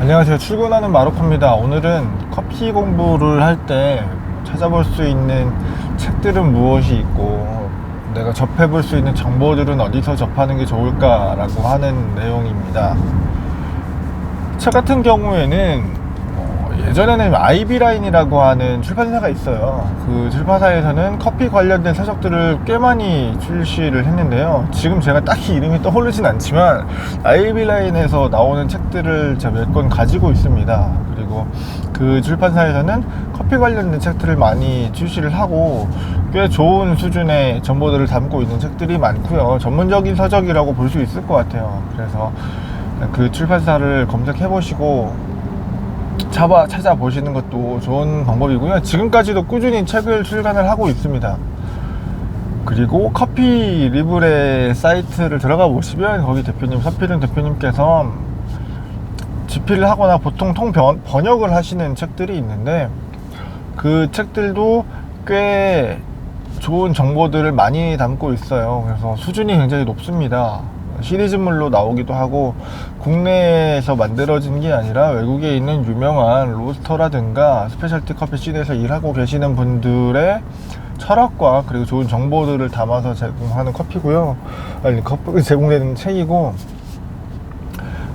안녕하세요. 출근하는 마루코입니다. 오늘은 커피 공부를 할 때 찾아볼 수 있는 책들은 무엇이 있고 내가 접해볼 수 있는 정보들은 어디서 접하는 게 좋을까 라고 하는 내용입니다. 책 같은 경우에는 어, 예전에는 아이비라인이라고 하는 출판사가 있어요. 그 출판사에서는 커피 관련된 서적들을 꽤 많이 출시를 했는데요. 지금 제가 딱히 이름이 떠오르진 않지만 아이비라인에서 나오는 책들을 제가 몇 권 가지고 있습니다. 그리고 그 출판사에서는 커피 관련된 책들을 많이 출시를 하고 꽤 좋은 수준의 정보들을 담고 있는 책들이 많고요. 전문적인 서적이라고 볼 수 있을 것 같아요. 그래서 그 출판사를 검색해 보시고 잡아 찾아보시는 것도 좋은 방법이고요. 지금까지도 꾸준히 책을 출간을 하고 있습니다. 그리고 커피 리브레 사이트를 들어가 보시면 거기 대표님 서필은 대표님께서 집필을 하거나 보통 통 번- 번역을 하시는 책들이 있는데 그 책들도 꽤 좋은 정보들을 많이 담고 있어요. 그래서 수준이 굉장히 높습니다. 시리즈물로 나오기도 하고 국내에서 만들어진 게 아니라 외국에 있는 유명한 로스터라든가 스페셜티 커피 씬에서 일하고 계시는 분들의 철학과 그리고 좋은 정보들을 담아서 제공하는 커피고요. 아니 커피 제공되는 책이고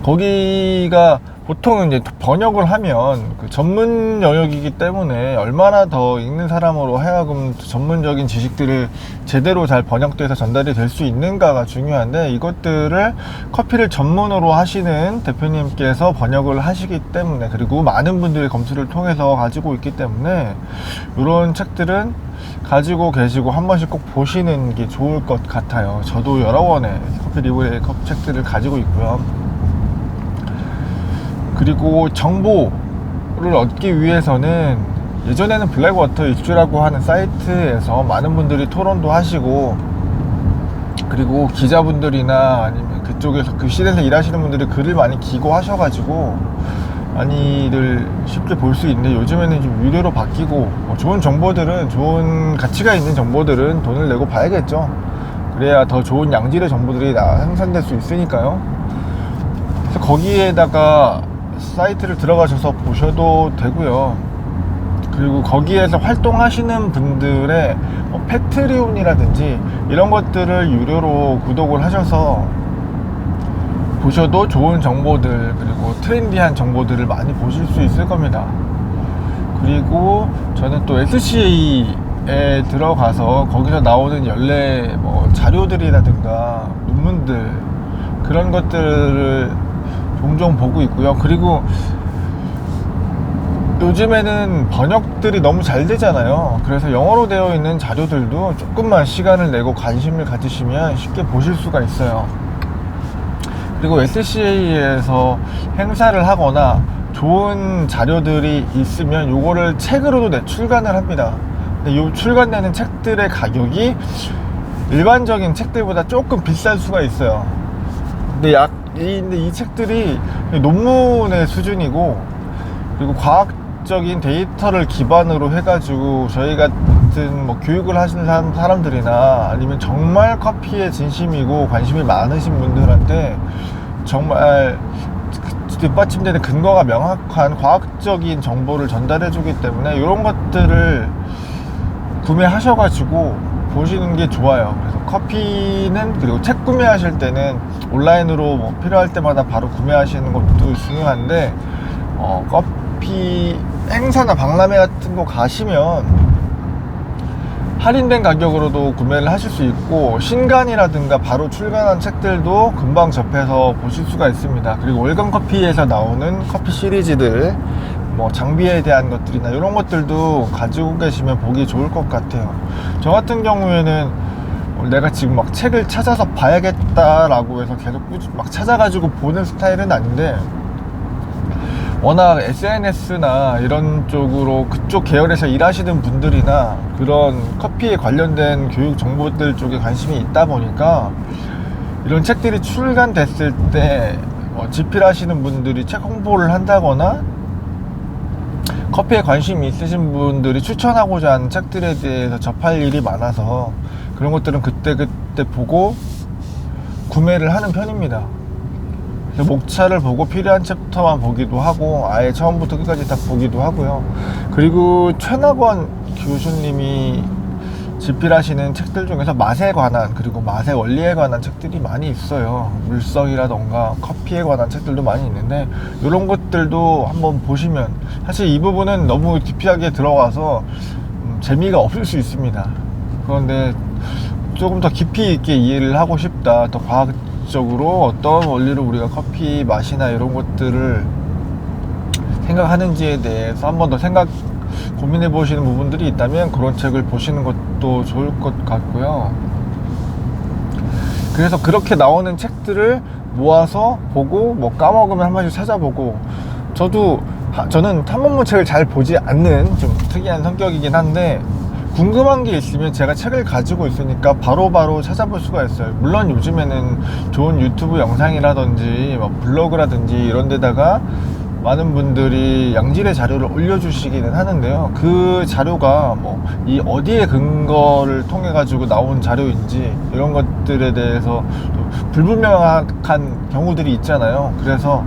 거기가 보통은 이제 번역을 하면 그 전문 영역이기 때문에 얼마나 더 읽는 사람으로 하여금 전문적인 지식들을 제대로 잘 번역돼서 전달이 될 수 있는가가 중요한데 이것들을 커피를 전문으로 하시는 대표님께서 번역을 하시기 때문에 그리고 많은 분들이 검수를 통해서 가지고 있기 때문에 이런 책들은 가지고 계시고 한 번씩 꼭 보시는 게 좋을 것 같아요. 저도 여러 권의 커피 리뷰의 컵 책들을 가지고 있고요. 그리고 정보를 얻기 위해서는 예전에는 블랙워터 이슈라고 하는 사이트에서 많은 분들이 토론도 하시고 그리고 기자분들이나 아니면 그쪽에서 그 시대에서 일하시는 분들이 글을 많이 기고하셔가지고 많이들 쉽게 볼 수 있는데 요즘에는 좀 유료로 바뀌고 뭐 좋은 정보들은 좋은 가치가 있는 정보들은 돈을 내고 봐야겠죠. 그래야 더 좋은 양질의 정보들이 나 생산될 수 있으니까요. 그래서 거기에다가 사이트를 들어가셔서 보셔도 되고요. 그리고 거기에서 활동하시는 분들의 뭐 패트리온이라든지 이런 것들을 유료로 구독을 하셔서 보셔도 좋은 정보들 그리고 트렌디한 정보들을 많이 보실 수 있을 겁니다. 그리고 저는 또 SCA에 들어가서 거기서 나오는 연례 뭐 자료들이라든가 논문들 그런 것들을 종종 보고 있고요. 그리고 요즘에는 번역들이 너무 잘 되잖아요. 그래서 영어로 되어 있는 자료들도 조금만 시간을 내고 관심을 가지시면 쉽게 보실 수가 있어요. 그리고 SCA에서 행사를 하거나 좋은 자료들이 있으면 요거를 책으로도 내 출간을 합니다. 근데 요 출간되는 책들의 가격이 일반적인 책들보다 조금 비쌀 수가 있어요. 근데 약, 이, 근데 이 책들이 논문의 수준이고, 그리고 과학적인 데이터를 기반으로 해가지고, 저희 같은 뭐 교육을 하시는 사람, 사람들이나 아니면 정말 커피에 진심이고 관심이 많으신 분들한테 정말 뒷받침되는 근거가 명확한 과학적인 정보를 전달해 주기 때문에 이런 것들을 구매하셔가지고 보시는 게 좋아요. 그래서 커피는 그리고 책 구매하실 때는 온라인으로 뭐 필요할 때마다 바로 구매하시는 것도 중요한데 어, 커피 행사나 박람회 같은 거 가시면 할인된 가격으로도 구매를 하실 수 있고 신간이라든가 바로 출간한 책들도 금방 접해서 보실 수가 있습니다. 그리고 월간 커피에서 나오는 커피 시리즈들 뭐 장비에 대한 것들이나 이런 것들도 가지고 계시면 보기 좋을 것 같아요. 저 같은 경우에는 내가 지금 막 책을 찾아서 봐야겠다라고 해서 계속 꾸준- 막 찾아가지고 보는 스타일은 아닌데 워낙 SNS나 이런 쪽으로 그쪽 계열에서 일하시는 분들이나 그런 커피에 관련된 교육 정보들 쪽에 관심이 있다 보니까 이런 책들이 출간됐을 때 어, 집필하시는 분들이 책 홍보를 한다거나 커피에 관심이 있으신 분들이 추천하고자 하는 책들에 대해서 접할 일이 많아서 그런 것들은 그때 그때 보고 구매를 하는 편입니다. 목차를 보고 필요한 챕터만 보기도 하고 아예 처음부터 끝까지 다 보기도 하고요. 그리고 최낙원 교수님이 집필하시는 책들 중에서 맛에 관한 그리고 맛의 원리에 관한 책들이 많이 있어요. 물성이라던가 커피에 관한 책들도 많이 있는데 이런 것들도 한번 보시면 사실 이 부분은 너무 깊이하게 들어가서 음, 재미가 없을 수 있습니다. 그런데 조금 더 깊이 있게 이해를 하고 싶다. 더 과학적으로 어떤 원리로 우리가 커피 맛이나 이런 것들을 생각하는지에 대해서 한번 더 생각 고민해 보시는 부분들이 있다면 그런 책을 보시는 것도 좋을 것 같고요. 그래서 그렇게 나오는 책들을 모아서 보고 뭐 까먹으면 한 번씩 찾아보고 저도 하- 저는 탐험문 책을 잘 보지 않는 좀 특이한 성격이긴 한데 궁금한 게 있으면 제가 책을 가지고 있으니까 바로 바로 찾아볼 수가 있어요. 물론 요즘에는 좋은 유튜브 영상이라든지 뭐 블로그라든지 이런 데다가 많은 분들이 양질의 자료를 올려주시기는 하는데요. 그 자료가 뭐 이 어디에 근거를 통해 가지고 나온 자료인지 이런 것들에 대해서 또 불분명한 경우들이 있잖아요. 그래서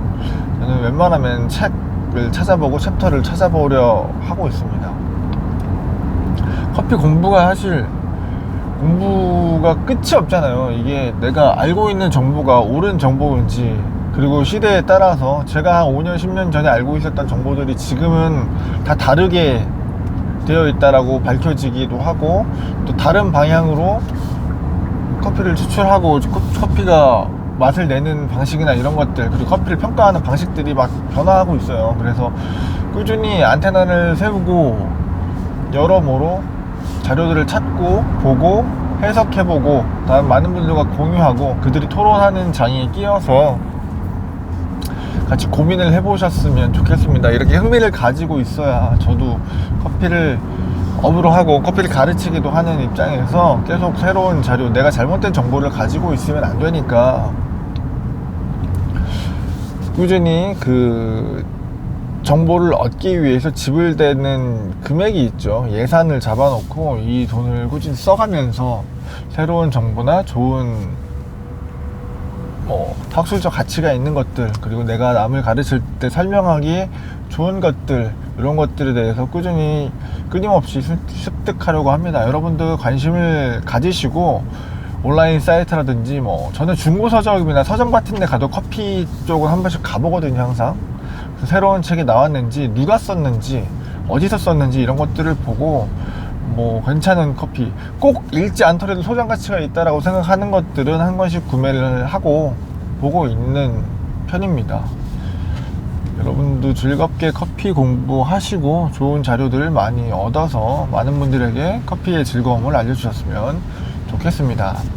저는 웬만하면 책을 찾아보고 챕터를 찾아보려 하고 있습니다. 커피 공부가 사실 공부가 끝이 없잖아요. 이게 내가 알고 있는 정보가 옳은 정보인지 그리고 시대에 따라서 제가 한 5년, 10년 전에 알고 있었던 정보들이 지금은 다 다르게 되어 있다라고 밝혀지기도 하고 또 다른 방향으로 커피를 추출하고 커- 커피가 맛을 내는 방식이나 이런 것들 그리고 커피를 평가하는 방식들이 막 변화하고 있어요. 그래서 꾸준히 안테나를 세우고 여러모로 자료들을 찾고 보고 해석해보고 다음 많은 분들과 공유하고 그들이 토론하는 장에 끼어서 같이 고민을 해보셨으면 좋겠습니다. 이렇게 흥미를 가지고 있어야 저도 커피를 업으로 하고 커피를 가르치기도 하는 입장에서 계속 새로운 자료, 내가 잘못된 정보를 가지고 있으면 안 되니까 꾸준히 그 정보를 얻기 위해서 지불되는 금액이 있죠. 예산을 잡아놓고 이 돈을 꾸준히 써가면서 새로운 정보나 좋은 뭐 학술적 가치가 있는 것들 그리고 내가 남을 가르칠 때 설명하기 좋은 것들 이런 것들에 대해서 꾸준히 끊임없이 습- 습득하려고 합니다. 여러분들 관심을 가지시고 온라인 사이트라든지 뭐 저는 중고 서적이나 서점 같은 데 가도 커피 쪽을 한 번씩 가보거든요 항상 새로운 책이 나왔는지 누가 썼는지 어디서 썼는지 이런 것들을 보고 뭐 괜찮은 커피 꼭 읽지 않더라도 소장 가치가 있다라고 생각하는 것들은 한 권씩 구매를 하고 보고 있는 편입니다. 여러분도 즐겁게 커피 공부하시고 좋은 자료들을 많이 얻어서 많은 분들에게 커피의 즐거움을 알려주셨으면 좋겠습니다.